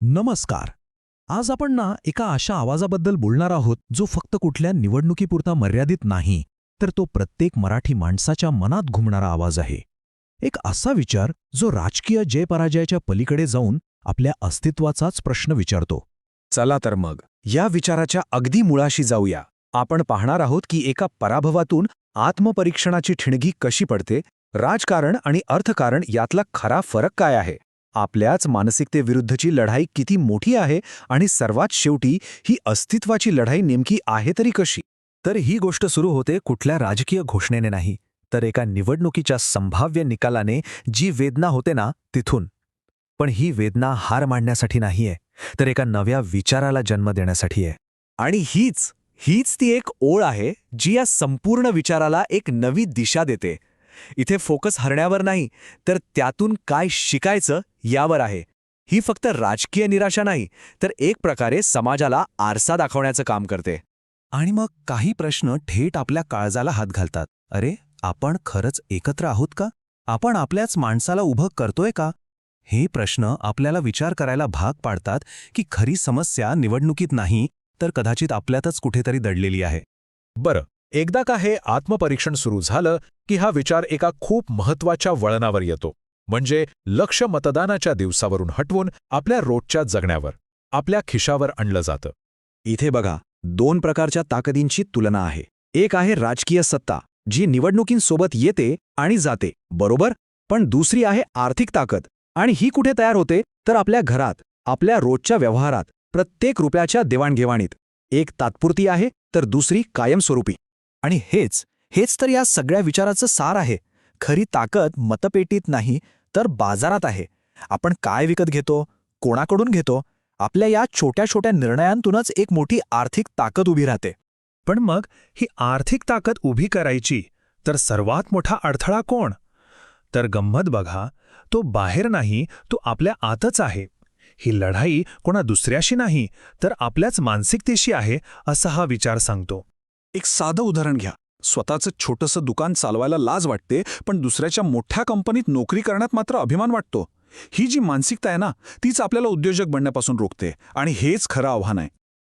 नमस्कार. आज आपण ना एका अशा आवाजाबद्दल बोलणार आहोत जो फक्त कुठल्या निवडणुकीपुरता मर्यादित नाही तर तो प्रत्येक मराठी माणसाच्या मनात घुमणारा आवाज आहे. एक असा विचार जो राजकीय जयपराजयाच्या पलीकडे जाऊन आपल्या अस्तित्वाचाच प्रश्न विचारतो. चला तर मग या विचाराच्या अगदी मुळाशी जाऊया. आपण पाहणार आहोत की एका पराभवातून आत्मपरीक्षणाची ठिणगी कशी पडते राजकारण आणि अर्थकारण यातला खरा फरक काय आहे? आपल्याच मानसिकतेविरुद्धची लढाई किती मोठी आहे आणि सर्वात शेवटी ही अस्तित्वाची लढाई नेमकी आहे तरी कशी? तर ही गोष्ट सुरू होते कुठल्या राजकीय घोषणेने नाही तर एका निवडणुकीच्या संभाव्य निकालाने जी वेदना होते ना तिथून. पण ही वेदना हार मांडण्यासाठी नाहीये तर एका नव्या विचाराला जन्म देण्यासाठी आहे आणि हीच हीच ती एक ओळ आहे जी या संपूर्ण विचाराला एक नवी दिशा देते. इथे फोकस हरण्यावर नाही तर त्यातून काय शिकायचं यावर आहे. ही फक्त राजकीय निराशा नाही तर एक प्रकारे समाजाला आरसा दाखवण्याचं काम करते. आणि मग काही प्रश्न थेट आपल्या काळजाला हात घालतात. अरे आपण खरंच एकत्र आहोत का? आपण आपल्याच माणसाला उभं करतोय का? हे प्रश्न आपल्याला विचार करायला भाग पाडतात की खरी समस्या निवडणुकीत नाही तर कदाचित आपल्यातच कुठेतरी दडलेली आहे. बरं एकदा का हे आत्मपरीक्षण सुरू झालं की हा विचार एका खूप महत्त्वाच्या वळणावर येतो म्हणजे लक्ष मतदानाच्या दिवसावरून हटवून आपल्या रोजच्या जगण्यावर आपल्या खिशावर आणलं जातं. इथे बघा दोन प्रकारच्या ताकदींची तुलना आहे. एक आहे राजकीय सत्ता जी निवडणुकींसोबत येते आणि जाते बरोबर? पण दुसरी आहे आर्थिक ताकद आणि ही कुठे तयार होते? तर आपल्या घरात आपल्या रोजच्या व्यवहारात प्रत्येक रुपयाच्या देवाणघेवाणीत. एक तात्पुरती आहे तर दुसरी कायमस्वरूपी. आणि हेच हेच तर या सगळ्या विचाराचं सार आहे. खरी ताकद मतपेटीत नाही तर बाजारात आहे. आपण काय विकत घेतो? कोणाकडून घेतो? आपल्या या छोट्या छोट्या निर्णयांतूनच एक मोठी आर्थिक ताकद उभी राहते. पण मग ही आर्थिक ताकद उभी करायची तर सर्वात मोठा अडथळा कोण? तर गंमत बघा तो बाहेर नाही तो आपल्या आतच आहे. ही लढाई कोणा दुसऱ्याशी नाही तर आपल्याच मानसिकतेशी आहे असा हा विचार सांगतो. एक साधं उदाहरण घ्या. स्वतःचं छोटंसं दुकान चालवायला लाज वाटते पण दुसऱ्याच्या मोठ्या कंपनीत नोकरी करण्यात मात्र अभिमान वाटतो. ही जी मानसिकता आहे ना तीच आपल्याला उद्योजक बनण्यापासून रोखते आणि हेच खरं आव्हान आहे.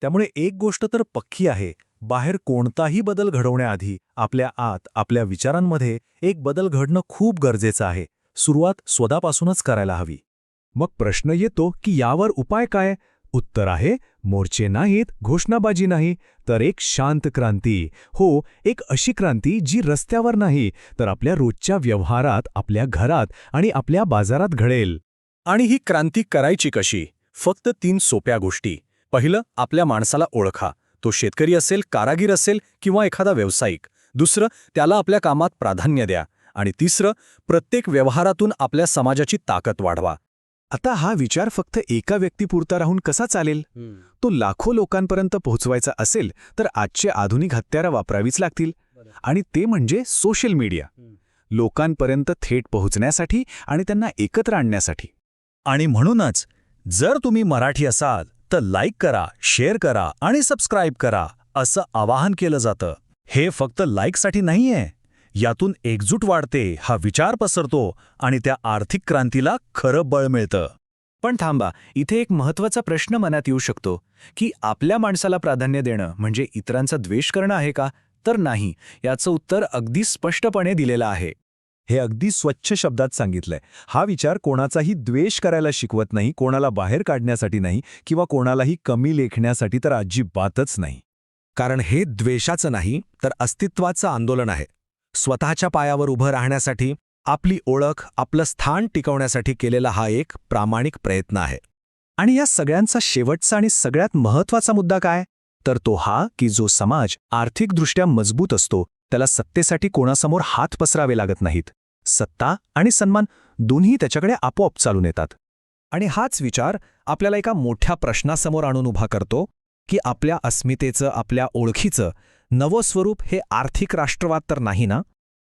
त्यामुळे एक गोष्ट तर पक्की आहे बाहेर कोणताही बदल घडवण्याआधी आपल्या आत आपल्या विचारांमध्ये एक बदल घडणं खूप गरजेचं आहे. सुरुवात स्वतःपासूनच करायला हवी. मग प्रश्न येतो की यावर उपाय काय? उत्तर आहे मोर्चे नाहीत घोषणाबाजी नाही तर एक शांत क्रांती. हो एक अशी क्रांती जी रस्त्यावर नाही तर आपल्या रोजच्या व्यवहारात आपल्या घरात आणि आपल्या बाजारात घडेल. आणि ही क्रांती करायची कशी? फक्त तीन सोप्या गोष्टी. पहिलं आपल्या माणसाला ओळखा. तो शेतकरी असेल कारागीर असेल किंवा एखादा व्यावसायिक. दुसरं त्याला आपल्या कामात प्राधान्य द्या. आणि तिसरं प्रत्येक व्यवहारातून आपल्या समाजाची ताकद वाढवा. आता हा विचार फक्त एका व्यक्तीपुरता राहून कसा चालेल? तो लाखो लोकांपर्यंत पोहोचवायचा असेल तर आजचे आधुनिक हत्यारं वापरावीच लागतील. आणि ते म्हणजे सोशल मीडिया. लोकांपर्यंत थेट पोहोचण्यासाठी आणि त्यांना एकत्र आणण्यासाठी. आणि म्हणूनच जर तुम्ही मराठी असाल तर लाईक करा शेअर करा आणि सबस्क्राईब करा असं आवाहन केलं जातं. हे फक्त लाईकसाठी नाहीये. यातून एकजूट वाढते हा विचार पसरतो आणि त्या आर्थिक क्रांतीला खरं बळ मिळतं. पण थांबा इथे एक महत्त्वाचा प्रश्न मनात येऊ शकतो की आपल्या माणसाला प्राधान्य देणं म्हणजे इतरांचा द्वेष करणं आहे का? तर नाही याचं उत्तर अगदी स्पष्टपणे दिलेलं आहे. हे अगदी स्वच्छ शब्दात सांगितलंय. हा विचार कोणाचाही द्वेष करायला शिकवत नाही कोणाला बाहेर काढण्यासाठी नाही किंवा कोणालाही कमी लेखण्यासाठी तर अजिबातच नाही. कारण हे द्वेषाचं नाही तर अस्तित्वाचं आंदोलन आहे. स्वतःच्या पायावर उभं राहण्यासाठी आपली ओळख आपलं स्थान टिकवण्यासाठी केलेला हा एक प्रामाणिक प्रयत्न आहे. आणि या सगळ्यांचा शेवटचा आणि सगळ्यात महत्त्वाचा मुद्दा काय? तर तो हा की जो समाज आर्थिकदृष्ट्या मजबूत असतो त्याला सत्तेसाठी कोणासमोर हात पसरावे लागत नाहीत. सत्ता आणि सन्मान दोन्ही त्याच्याकडे आपोआप चालून येतात. आणि हाच विचार आपल्याला एका मोठ्या प्रश्नासमोर आणून उभा करतो की आपल्या अस्मितेचं आपल्या ओळखीचं नवं स्वरूप हे आर्थिक राष्ट्रवाद तर नाही ना?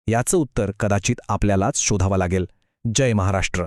याचं उत्तर कदाचित आपल्यालाच शोधावं लागेल. जय महाराष्ट्र.